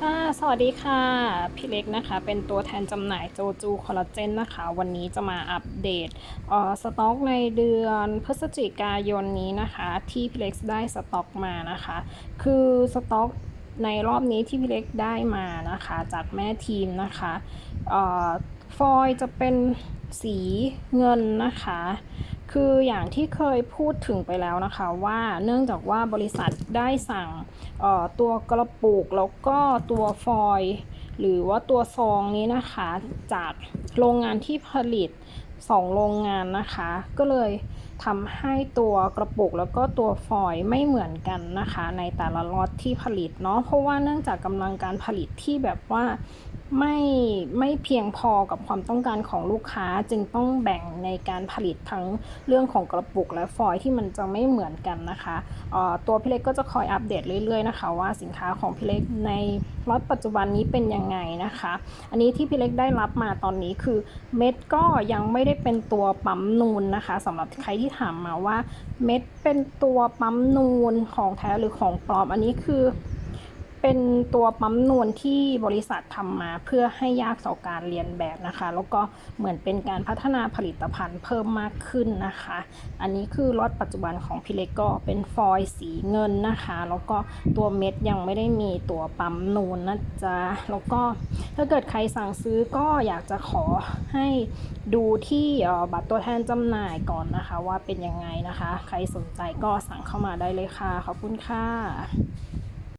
ค่ะ สวัสดีค่ะ พี่เล็กนะคะ เป็นตัวแทนจำหน่ายโจจูคอลลาเจนนะคะ วันนี้จะมาอัปเดตเออสต็อกในเดือนพฤศจิกายนนี้นะคะ ที่พี่เล็กได้สต็อกมานะคะ คือสต็อกในรอบนี้ที่พี่เล็กได้มานะคะ จากแม่ทีมนะคะเออฟอยจะเป็นสีเงินนะคะ คืออย่างที่เคยพูดถึงไปแล้วนะคะว่าเนื่องจากว่าบริษัทได้สั่งตัวกระปุกแล้วก็ตัวฟอยหรือว่าตัวซองนี้นะคะจากโรงงานที่ผลิต2โรงงานนะคะ ก็เลยทำให้ตัวกระปุกแล้วก็ตัวฟอยไม่เหมือนกันนะคะ ในแต่ละล็อตที่ผลิตเนาะเพราะว่าเนื่องจากกำลังการผลิตที่แบบว่า ไม่ไม่เพียงพอกับความต้องการของลูกค้าจึงต้องแบ่งในการผลิตทั้งเรื่องของกระปุกและฟอยล์ที่มันจะไม่เหมือนกันนะคะออตัวพี่เล็กก็จะคอยอัปเดตเรื่อยๆนะคะ ว่าสินค้าของพี่เล็กในล็อตปัจจุบันนี้เป็นยังไงนะคะ อันนี้ที่พี่เล็กได้รับมาตอนนี้คือเม็ดก็ยังไม่ได้เป็นตัวปั๊มนูนนะคะสำหรับใครที่ถามมาว่าเม็ดเป็นตัวปั๊มนูนของแท้หรือของปลอมอันนี้คือ เป็นตัวปั๊มนูนที่บริษัททำมาเพื่อให้ยากต่อการเรียนแบบนะคะ แล้วก็เหมือนเป็นการพัฒนาผลิตภัณฑ์เพิ่มมากขึ้นนะคะ อันนี้คือรถปัจจุบันของพี่เล็กก็เป็นฟอยล์สีเงินนะคะ แล้วก็ตัวเม็ดยังไม่ได้มีตัวปั๊มนูนนะจ๊ะแล้วก็ถ้าเกิดใครสั่งซื้อก็อยากจะขอให้ดูที่บัตรตัวแทนจำหน่ายก่อนนะคะ ว่าเป็นยังไงนะคะ ใครสนใจก็สั่งเข้ามาได้เลยค่ะ ขอบคุณค่ะ